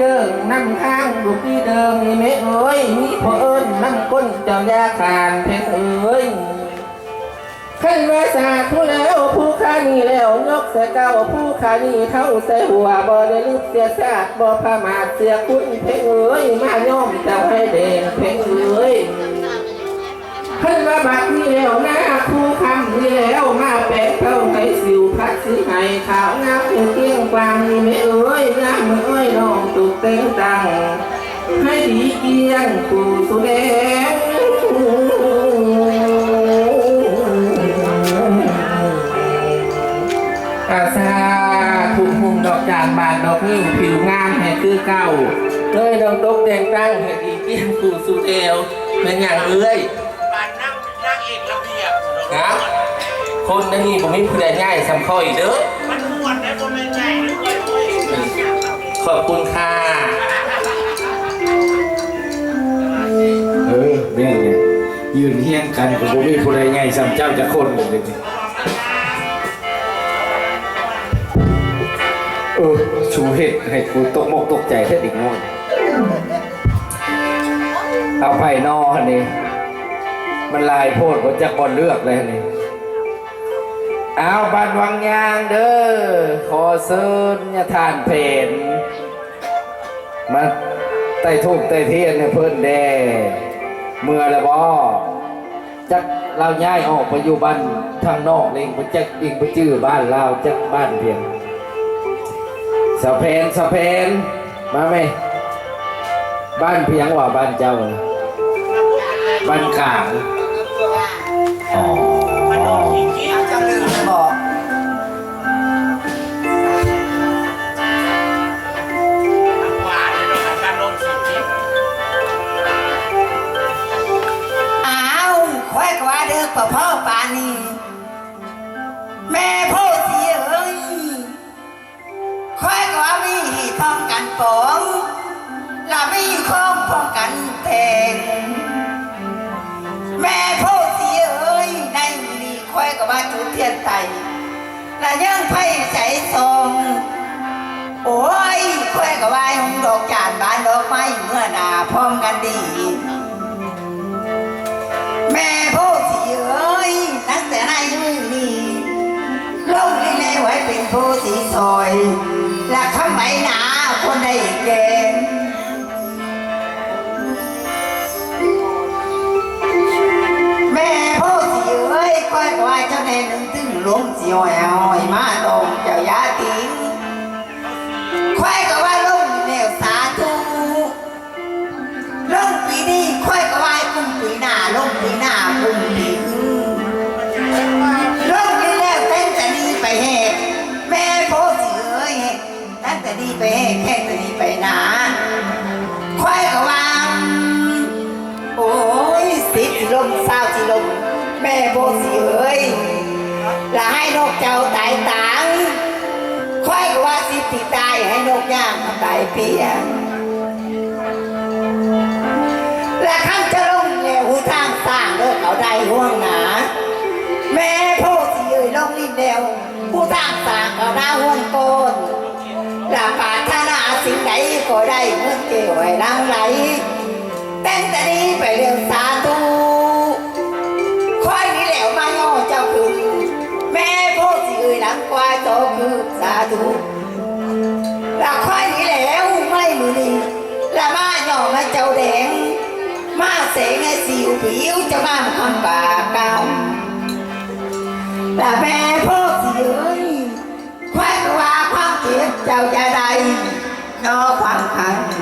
เดิงน้ำข้างลูกพี่เดิงนี่แม่เอ้ยมีพ่อเอิญน้ำก้นเจ้ายาขานเพชรเอ้ยขึ้นมาสาธุแล้วผู้ขานี่แล้วยกใส่เก้าผู้ขานี่เท่าใส่หัวบ่ได้ลึกเสียชาติบ่พมาเสียคุณเพชรเอ้ยมาย่อมจ้าให้เด่นเพชรเอ้ยขึ้นมาบัดนี้แล้วหนะครูคำนี่แล้วมาแปะเข้าให้สิวพัดสิให้ขาวงามเกี้ยงกวางนี่ไม่ เต็งตังให้ดีเกียงกูสุแดงอาซาทุ่มหุ่มดอกจานบานดอกนิ่งผิวงามให้คือเก่าเอ้ยน้องตกแต่งตั้งให้ดีเกียงกูสุเอวเป็นอย่างเอ้ยปานนั่งนั่งเอกระเบียบครับคนนั่นนี่ผมไม่พูดง่ายสำคัญอีกเด้อมันม่วนได้บ่แม่นไงนึกว่าโอ้ยขอบคุณค่ะ ยืนเฮียงกันกับบุมีผู้ใดไงสำเจ้าจะคนหมดเลยเออชูเห็ดให้กูตกมกตกใจแค่อีกน้อยเอาไผ่นอนี่มันลายโพดว่าจะบอลเลือกเลยนี่เอาบันวังยางเด้อขอเซิญญาทานเพนมาไต่ทูบไต่เทียนให้เพิ่นแด่ เมื่อละบ่จักเราย้ายออกไปอยู่บ้านทางนอกเองไปจักอิงไปจื้อบ้านเราจักบ้านเพียงสะเพนสะเพนมาไหมบ้านเพียงว่าบ้านเจ้าบ้านขาง แม่พ่อเสียเอ้ยค่อยกว่ามีท้องกันปองและมีข้องป้องกันแทงแม่พ่อเสียเอ้ยในนี้ค่อยกว่าจุดเทียนไตและยังไพ่ใจทองโอ้ยค่อยกว่าหงดอกจานบานดอกไม้เมื่อนาพร้อมกันดี เป็นผู้สีซอยและข้าไหมหนาคนใดเกณฑ์แม่พูดสิเอ้ยคอยกว่าเจ้าแน่หนึ่งตึงล้มสิหอยหอยมาตร ตั้งแต่นี้ไปแหกแค่แต่นี้ไปหนาค่อยก็วางโอ้ยสิสิลมเศร้าสิลมแม่โพสิเอ้ยละให้นกเจ้าตายตางค่อยก็ว่าสิติตายให้นกย่างตายเปียและข้างจะลงแนวหูทางสร้างเลิกเอาได้ห่วงหนาแม่โพสิเอ่ยลงลิ้นแนวผู้ทางสร้างเอาหน้าห่วงโกน ละปารถนาสิ่งใดก็ได้เมื่อเกี่ยวให้นางไหลแต่งแต่นี้ไปเรื่องสาธุค่อยนี้แล้วมาย่อเจ้าคือ แม่โพสิเอ่ยหลังกว่าโตคือสาธุละค่อยนี้แล้วไม่มือนี้ละมาหย่อมาเจ้าแดง มาเสงให้สิวผิวจะมาคำปาเก่าละแม่พ่อ ค